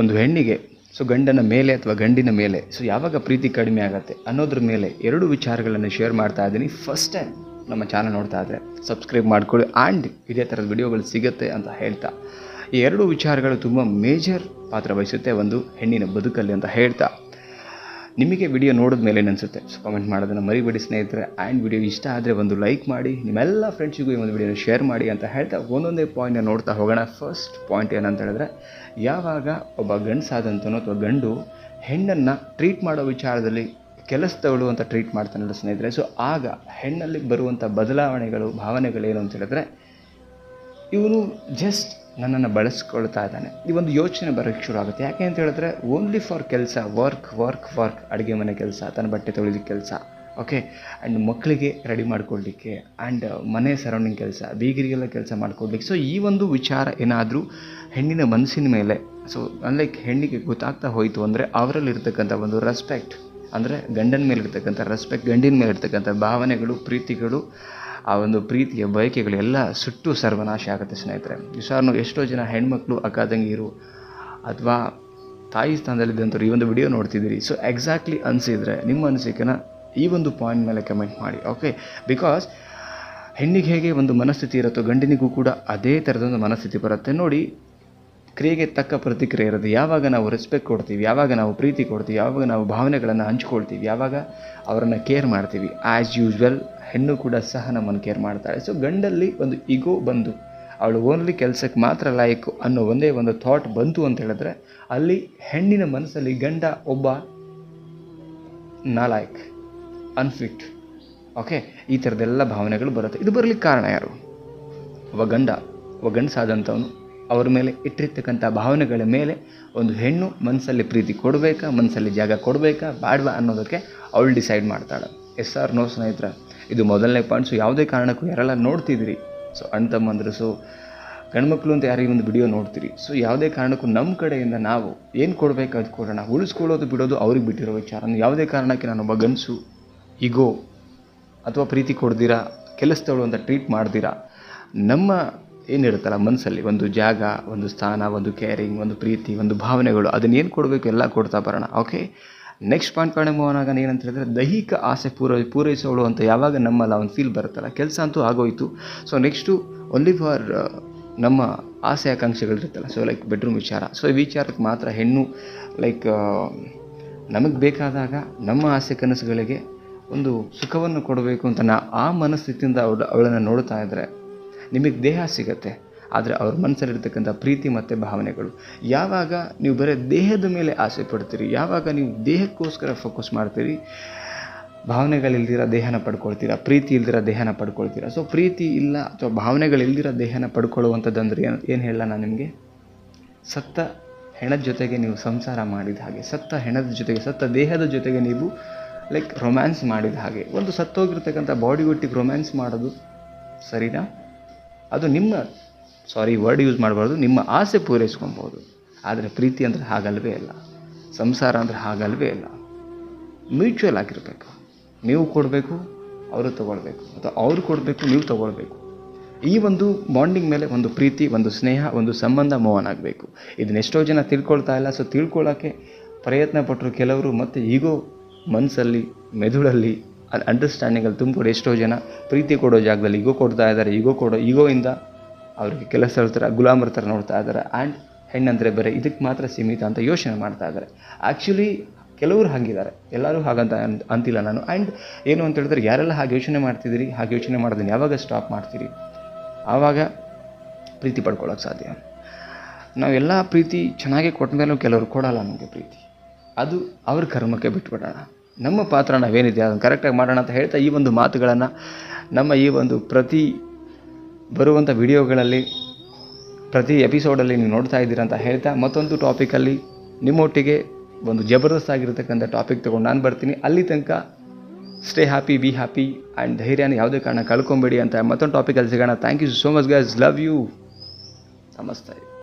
ಒಂದು ಹೆಣ್ಣಿಗೆ, ಸೊ ಗಂಡನ ಮೇಲೆ ಅಥವಾ ಗಂಡಿನ ಮೇಲೆ, ಸೊ ಯಾವಾಗ ಪ್ರೀತಿ ಕಡಿಮೆ ಆಗುತ್ತೆ ಅನ್ನೋದ್ರ ಮೇಲೆ ಎರಡು ವಿಚಾರಗಳನ್ನು ಶೇರ್ ಮಾಡ್ತಾ ಇದ್ದೀನಿ. ಫಸ್ಟ್ ಟೈಮ್ ನಮ್ಮ ಚಾನಲ್ ನೋಡ್ತಾ ಇದ್ದರೆ ಸಬ್ಸ್ಕ್ರೈಬ್ ಮಾಡ್ಕೊಳ್ಳಿ ಆ್ಯಂಡ್ ಇದೇ ಥರದ ವಿಡಿಯೋಗಳು ಸಿಗುತ್ತೆ ಅಂತ ಹೇಳ್ತಾ. ಈ ಎರಡು ವಿಚಾರಗಳು ತುಂಬ ಮೇಜರ್ ಪಾತ್ರ ವಹಿಸುತ್ತೆ ಒಂದು ಹೆಣ್ಣಿನ ಬದುಕಲ್ಲಿ ಅಂತ ಹೇಳ್ತಾ. ನಿಮಗೆ ವಿಡಿಯೋ ನೋಡಿದ ಮೇಲೆ ಅನಿಸುತ್ತೆ ಸೊ ಕಮೆಂಟ್ ಮಾಡೋದನ್ನು ಮರಿಬೇಡಿ ಸ್ನೇಹಿತರೆ. ಆ್ಯಂಡ್ ವಿಡಿಯೋ ಇಷ್ಟ ಆದರೆ ಒಂದು ಲೈಕ್ ಮಾಡಿ, ನಿಮ್ಮೆಲ್ಲ ಫ್ರೆಂಡ್ಸಿಗೂ ಈ ಒಂದು ವಿಡಿಯೋನ ಶೇರ್ ಮಾಡಿ ಅಂತ ಹೇಳ್ತಾ ಒಂದೊಂದೇ ಪಾಯಿಂಟ್ನ ನೋಡ್ತಾ ಹೋಗೋಣ. ಫಸ್ಟ್ ಪಾಯಿಂಟ್ ಏನಂತ ಹೇಳಿದ್ರೆ, ಯಾವಾಗ ಒಬ್ಬ ಗಂಡಸಾದಂತನೋ ಅಥವಾ ಗಂಡು ಹೆಣ್ಣನ್ನು ಟ್ರೀಟ್ ಮಾಡೋ ವಿಚಾರದಲ್ಲಿ ಕೆಲಸದವಳು ಅಂತ ಟ್ರೀಟ್ ಮಾಡ್ತಾನಲ್ಲ ಸ್ನೇಹಿತರೆ. ಸೊ ಆಗ ಹೆಣ್ಣಲ್ಲಿ ಬರುವಂಥ ಬದಲಾವಣೆಗಳು ಭಾವನೆಗಳೇನು ಅಂತ ಹೇಳಿದ್ರೆ ಇವನು ಜಸ್ಟ್ ನನ್ನನ್ನು ಬಳಸ್ಕೊಳ್ತಾ ಇದ್ದಾನೆ. ಈ ಒಂದು ಯೋಚನೆ ಬರೋಕ್ಕೆ ಶುರು ಆಗುತ್ತೆ. ಯಾಕೆ ಅಂತ ಹೇಳಿದ್ರೆ ಓನ್ಲಿ ಫಾರ್ ಕೆಲಸ ವರ್ಕ್ ವರ್ಕ್ ವರ್ಕ್ ಅಡುಗೆ ಮನೆ ಕೆಲಸ, ತನ್ನ ಬಟ್ಟೆ ತೊಳಿಲಿಕ್ಕೆ ಕೆಲಸ ಓಕೆ ಆ್ಯಂಡ್ ಮಕ್ಕಳಿಗೆ ರೆಡಿ ಮಾಡ್ಕೊಳ್ಲಿಕ್ಕೆ ಆ್ಯಂಡ್ ಮನೆ ಸರೌಂಡಿಂಗ್ ಕೆಲಸ, ಬೀಗರಿಗೆಲ್ಲ ಕೆಲಸ ಮಾಡ್ಕೊಡ್ಲಿಕ್ಕೆ ಸೊ ಈ ಒಂದು ವಿಚಾರ ಏನಾದರೂ ಹೆಣ್ಣಿನ ಮನಸ್ಸಿನ ಮೇಲೆ ಸೊ ಲೈಕ್ ಹೆಣ್ಣಿಗೆ ಗೊತ್ತಾಗ್ತಾ ಹೋಯಿತು ಅಂದರೆ, ಅವರಲ್ಲಿರ್ತಕ್ಕಂಥ ಒಂದು ರೆಸ್ಪೆಕ್ಟ್ ಅಂದರೆ ಗಂಡನ ಮೇಲೆ ಇರ್ತಕ್ಕಂಥ ರೆಸ್ಪೆಕ್ಟ್ ಗಂಡಿನ ಮೇಲೆ ಇರ್ತಕ್ಕಂಥ ಭಾವನೆಗಳು, ಪ್ರೀತಿಗಳು ಆ ಒಂದು ಪ್ರೀತಿಯ ಬಯಕೆಗಳು ಎಲ್ಲ ಸುಟ್ಟು ಸರ್ವನಾಶ ಆಗುತ್ತೆ ಸ್ನೇಹಿತರೆ. ವಿಚಾರನು ಎಷ್ಟೋ ಜನ ಹೆಣ್ಮಕ್ಳು, ಅಕ್ಕ ತಂಗಿರು ಅಥವಾ ತಾಯಿ ಸ್ಥಾನದಲ್ಲಿದ್ದಂಥವ್ರು ಈ ಒಂದು ವಿಡಿಯೋ ನೋಡ್ತಿದ್ದೀರಿ. ಸೊ ಎಕ್ಸಾಕ್ಟ್ಲಿ ಅನಿಸಿದರೆ ನಿಮ್ಮ ಅನಿಸಿಕೆನ ಈ ಒಂದು ಪಾಯಿಂಟ್ ಮೇಲೆ ಕಮೆಂಟ್ ಮಾಡಿ ಓಕೆ ಬಿಕಾಸ್ ಹೆಣ್ಣಿಗೆ ಹೇಗೆ ಒಂದು ಮನಸ್ಥಿತಿ ಇರುತ್ತೋ ಗಂಡಿನಿಗೂ ಕೂಡ ಅದೇ ಥರದೊಂದು ಮನಸ್ಥಿತಿ ಬರುತ್ತೆ. ನೋಡಿ ಕ್ರಿಯೆಗೆ ತಕ್ಕ ಪ್ರತಿಕ್ರಿಯೆ ಇರೋದು ಯಾವಾಗ ನಾವು ರೆಸ್ಪೆಕ್ಟ್ ಕೊಡ್ತೀವಿ, ಯಾವಾಗ ನಾವು ಪ್ರೀತಿ ಕೊಡ್ತೀವಿ, ಯಾವಾಗ ನಾವು ಭಾವನೆಗಳನ್ನು ಹಂಚ್ಕೊಳ್ತೀವಿ, ಯಾವಾಗ ಅವರನ್ನು ಕೇರ್ ಮಾಡ್ತೀವಿ. ಆ್ಯಸ್ ಯೂಶ್ವಲ್ ಹೆಣ್ಣು ಕೂಡ ಸಹ ನಮ್ಮನ್ನು ಕೇರ್ ಮಾಡ್ತಾಳೆ. ಸೊ ಗಂಡಲ್ಲಿ ಒಂದು ಇಗೋ ಬಂದು, ಅವಳು ಓನ್ಲಿ ಕೆಲಸಕ್ಕೆ ಮಾತ್ರ ಲಾಯಕ್ ಅನ್ನೋ ಒಂದೇ ಒಂದು ಥಾಟ್ ಬಂತು ಅಂತ ಹೇಳಿದ್ರೆ, ಅಲ್ಲಿ ಹೆಣ್ಣಿನ ಮನಸ್ಸಲ್ಲಿ ಗಂಡ ಒಬ್ಬ ನಾಲಾಯಕ್ ಅನ್ಫಿಟ್ ಓಕೆ ಈ ಥರದ್ದೆಲ್ಲ ಭಾವನೆಗಳು ಬರುತ್ತೆ. ಇದು ಬರಲಿಕ್ಕೆ ಕಾರಣ ಯಾರು? ಒಬ್ಬ ಗಂಡ, ಒಬ್ಬ ಗಂಡಸಾದಂಥವನು ಅವ್ರ ಮೇಲೆ ಇಟ್ಟಿರ್ತಕ್ಕಂಥ ಭಾವನೆಗಳ ಮೇಲೆ ಒಂದು ಹೆಣ್ಣು ಮನಸ್ಸಲ್ಲಿ ಪ್ರೀತಿ ಕೊಡಬೇಕಾ, ಮನಸ್ಸಲ್ಲಿ ಜಾಗ ಕೊಡಬೇಕಾ, ಬೇಡವಾ ಅನ್ನೋದಕ್ಕೆ ಅವಳು ಡಿಸೈಡ್ ಮಾಡ್ತಾಳೆ. ಎಸ್ ಆರ್ ನೋ ಸ್ನೇಹಿತರ, ಇದು ಮೊದಲನೇ ಪಾಯಿಂಟ್ಸು ಯಾವುದೇ ಕಾರಣಕ್ಕೂ ಯಾರೆಲ್ಲ ನೋಡ್ತಿದ್ದೀರಿ ಸೊ ಅಣ್ಣ ತಮ್ಮಂದರು ಸೊ ಗಂಡ್ಮಕ್ಳು ಅಂತ ಯಾರಿಗೆ ಒಂದು ವಿಡಿಯೋ ನೋಡ್ತೀರಿ ಸೊ ಯಾವುದೇ ಕಾರಣಕ್ಕೂ ನಮ್ಮ ಕಡೆಯಿಂದ ನಾವು ಏನು ಕೊಡಬೇಕು ಅದು ಕೊಡೋಣ, ಉಳಿಸ್ಕೊಳ್ಳೋದು, ಬಿಡೋದು ಅವ್ರಿಗೆ ಬಿಟ್ಟಿರೋ ವಿಚಾರ. ಯಾವುದೇ ಕಾರಣಕ್ಕೆ ನಾನೊಬ್ಬ ಗಂಡಸು ಈಗೋ ಅಥವಾ ಪ್ರೀತಿ ಕೊಡ್ದಿರಾ, ಕೆಲಸದವಳು ಅಂತ ಟ್ರೀಟ್ ಮಾಡ್ದಿರಾ, ನಮ್ಮ ಏನಿರುತ್ತಲ್ಲ ಮನಸ್ಸಲ್ಲಿ? ಒಂದು ಜಾಗ, ಒಂದು ಸ್ಥಾನ, ಒಂದು ಕೇರಿಂಗ್ ಒಂದು ಪ್ರೀತಿ, ಒಂದು ಭಾವನೆಗಳು ಅದನ್ನೇನು ಕೊಡಬೇಕು? ಎಲ್ಲ ಕೊಡ್ತಾ ಬರೋಣ. ಓಕೆ ನೆಕ್ಸ್ಟ್ ಪಾಯಿಂಟ್ ಕಡೆ ಮೂವ್ ಏನಂತ ಹೇಳಿದ್ರೆ ದೈಹಿಕ ಆಸೆ ಪೂರೈ, ಪೂರೈಸೋಳು ಅಂತ ಯಾವಾಗ ನಮ್ಮಲ್ಲ ಒಂದು ಫೀಲ್ ಬರುತ್ತಲ್ಲ? ಕೆಲಸ ಅಂತೂ ಆಗೋಯಿತು. ಸೊ ನೆಕ್ಸ್ಟು ಒನ್ಲಿ ಫಾರ್ ನಮ್ಮ ಆಸೆ ಆಕಾಂಕ್ಷೆಗಳಿರುತ್ತಲ್ಲ ಸೊ ಲೈಕ್ ಬೆಡ್ರೂಮ್ ವಿಚಾರ. ಸೊ ಈ ವಿಚಾರಕ್ಕೆ ಮಾತ್ರ ಹೆಣ್ಣು ಲೈಕ್ ನಮಗೆ ಬೇಕಾದಾಗ ನಮ್ಮ ಆಸೆ ಕನಸುಗಳಿಗೆ ಒಂದು ಸುಖವನ್ನು ಕೊಡಬೇಕು ಅಂತ ನಾ ಆ ಮನಸ್ಥಿತಿಯಿಂದ ಅವಳು, ಅವಳನ್ನು ನೋಡ್ತಾ ಇದ್ದರೆ ನಿಮಗೆ ದೇಹ ಸಿಗತ್ತೆ, ಆದರೆ ಅವ್ರ ಮನಸ್ಸಲ್ಲಿರ್ತಕ್ಕಂಥ ಪ್ರೀತಿ ಮತ್ತು ಭಾವನೆಗಳು. ಯಾವಾಗ ನೀವು ಬರೀ ದೇಹದ ಮೇಲೆ ಆಸೆ ಪಡ್ತೀರಿ, ಯಾವಾಗ ನೀವು ದೇಹಕ್ಕೋಸ್ಕರ ಫೋಕಸ್ ಮಾಡ್ತೀರಿ ಭಾವನೆಗಳಿಲ್ದಿರ ದೇಹನ ಪಡ್ಕೊಳ್ತೀರಾ, ಪ್ರೀತಿ ಇಲ್ದಿರ ದೇಹನ ಪಡ್ಕೊಳ್ತೀರಾ? ಸೊ ಪ್ರೀತಿ ಇಲ್ಲ ಅಥವಾ ಭಾವನೆಗಳಿಲ್ದಿರ ದೇಹನ ಪಡ್ಕೊಳ್ಳುವಂಥದ್ದಂದ್ರೆ ಏನು ಏನು ಹೇಳಲ್ಲ ನಾನು ನಿಮಗೆ? ಸತ್ತ ಹೆಣದ ಜೊತೆಗೆ ನೀವು ಸಂಸಾರ ಮಾಡಿದ ಹಾಗೆ, ಸತ್ತ ಹೆಣದ ಜೊತೆಗೆ, ಸತ್ತ ದೇಹದ ಜೊತೆಗೆ ನೀವು ಲೈಕ್ ರೊಮ್ಯಾನ್ಸ್ ಮಾಡಿದ ಹಾಗೆ. ಒಂದು ಸತ್ತೋಗಿರ್ತಕ್ಕಂಥ ಬಾಡಿ ಒಟ್ಟಿಗೆ ರೊಮ್ಯಾನ್ಸ್ ಮಾಡೋದು ಸರಿನಾ? ಅದು ನಿಮ್ಮ ಸಾರಿ ವರ್ಡ್ ಯೂಸ್ ಮಾಡಬಾರ್ದು, ನಿಮ್ಮ ಆಸೆ ಪೂರೈಸ್ಕೊಬೋದು ಆದರೆ ಪ್ರೀತಿ ಅಂದರೆ ಹಾಗಲ್ವೇ ಇಲ್ಲ. ಸಂಸಾರ ಅಂದರೆ ಹಾಗಲ್ವೇ ಇಲ್ಲ. ಮ್ಯೂಚುವಲ್ ಆಗಿರಬೇಕು. ನೀವು ಕೊಡಬೇಕು, ಅವರು ತಗೊಳ್ಬೇಕು. ಅಥವಾ ಅವರು ಕೊಡಬೇಕು, ನೀವು ತಗೊಳ್ಬೇಕು. ಈ ಒಂದು ಬಾಂಡಿಂಗ್ ಮೇಲೆ ಒಂದು ಪ್ರೀತಿ, ಒಂದು ಸ್ನೇಹ, ಒಂದು ಸಂಬಂಧ ಮೋಹನ್ ಆಗಬೇಕು. ಇದನ್ನ ಎಷ್ಟೋ ಜನ ತಿಳ್ಕೊಳ್ತಾ ಇಲ್ಲ. ಸೊ ತಿಳ್ಕೊಳ್ಳೋಕ್ಕೆ ಪ್ರಯತ್ನ ಪಟ್ಟರು ಕೆಲವರು ಮತ್ತು ಈಗೋ ಮನಸ್ಸಲ್ಲಿ ಮೆದುಳಲ್ಲಿ ಅಲ್ಲಿ ಅಂಡರ್ಸ್ಟ್ಯಾಂಡಿಂಗಲ್ಲಿ ತುಂಬಿಕೊಡಿ ಎಷ್ಟೋ ಜನ ಪ್ರೀತಿ ಕೊಡೋ ಜಾಗದಲ್ಲಿ ಈಗೋ ಕೊಡ್ತಾ ಇದ್ದಾರೆ. ಈಗೋ ಕೊಡೋ ಈಗೋಯಿಂದ ಅವ್ರಿಗೆ ಕೆಲಸ ಥರ ಗುಲಾಮರ ಥರ ನೋಡ್ತಾ ಇದ್ದಾರೆ. ಆ್ಯಂಡ್ ಹೆಣ್ಣಂದರೆ ಬೇರೆ, ಇದಕ್ಕೆ ಮಾತ್ರ ಸೀಮಿತ ಅಂತ ಯೋಚನೆ ಮಾಡ್ತಾ ಇದ್ದಾರೆ. ಆ್ಯಕ್ಚುಲಿ ಕೆಲವರು ಹಾಗಿದ್ದಾರೆ. ಎಲ್ಲರೂ ಹಾಗಂತ ಅಂತಿಲ್ಲ ನಾನು. ಆ್ಯಂಡ್ ಏನು ಅಂತ ಹೇಳಿದ್ರೆ, ಯಾರೆಲ್ಲ ಹಾಗೆ ಯೋಚನೆ ಮಾಡ್ತಿದ್ದೀರಿ, ಹಾಗೆ ಯೋಚನೆ ಮಾಡೋದನ್ನು ಯಾವಾಗ ಸ್ಟಾಪ್ ಮಾಡ್ತೀರಿ? ಆವಾಗ ಪ್ರೀತಿ ಪಡ್ಕೊಳ್ಳೋಕ್ಕೆ ಸಾಧ್ಯ. ನಾವೆಲ್ಲ ಪ್ರೀತಿ ಚೆನ್ನಾಗೇ ಕೊಟ್ಟ ಮೇಲೂ ಕೆಲವರು ಕೊಡೋಲ್ಲ ನಮಗೆ ಪ್ರೀತಿ. ಅದು ಅವ್ರ ಕರ್ಮಕ್ಕೆ ಬಿಟ್ಬಿಡೋಣ. ನಮ್ಮ ಪಾತ್ರ ನಾವೇನಿದೆ, ಅದನ್ನು ಕರೆಕ್ಟಾಗಿ ಮಾಡೋಣ ಅಂತ ಹೇಳ್ತಾ ಈ ಒಂದು ಮಾತುಗಳನ್ನು ನಮ್ಮ ಈ ಒಂದು ಪ್ರತಿ ಬರುವಂಥ ವಿಡಿಯೋಗಳಲ್ಲಿ, ಪ್ರತಿ ಎಪಿಸೋಡಲ್ಲಿ ನೀವು ನೋಡ್ತಾ ಇದ್ದೀರಾ ಅಂತ ಹೇಳ್ತಾ ಮತ್ತೊಂದು ಟಾಪಿಕಲ್ಲಿ ನಿಮ್ಮೊಟ್ಟಿಗೆ ಒಂದು ಜಬರ್ದಸ್ತ್ ಆಗಿರತಕ್ಕಂಥ ಟಾಪಿಕ್ ತೊಗೊಂಡು ನಾನು ಬರ್ತೀನಿ. ಅಲ್ಲಿ ತನಕ stay happy be happy and ಧೈರ್ಯನ ಯಾವುದೇ ಕಾರಣ ಕಳ್ಕೊಂಬೇಡಿ ಅಂತ ಮತ್ತೊಂದು ಟಾಪಿಕಲ್ಲಿ ಸಿಗೋಣ. Thank you so much guys love you ನಮಸ್ತೆ.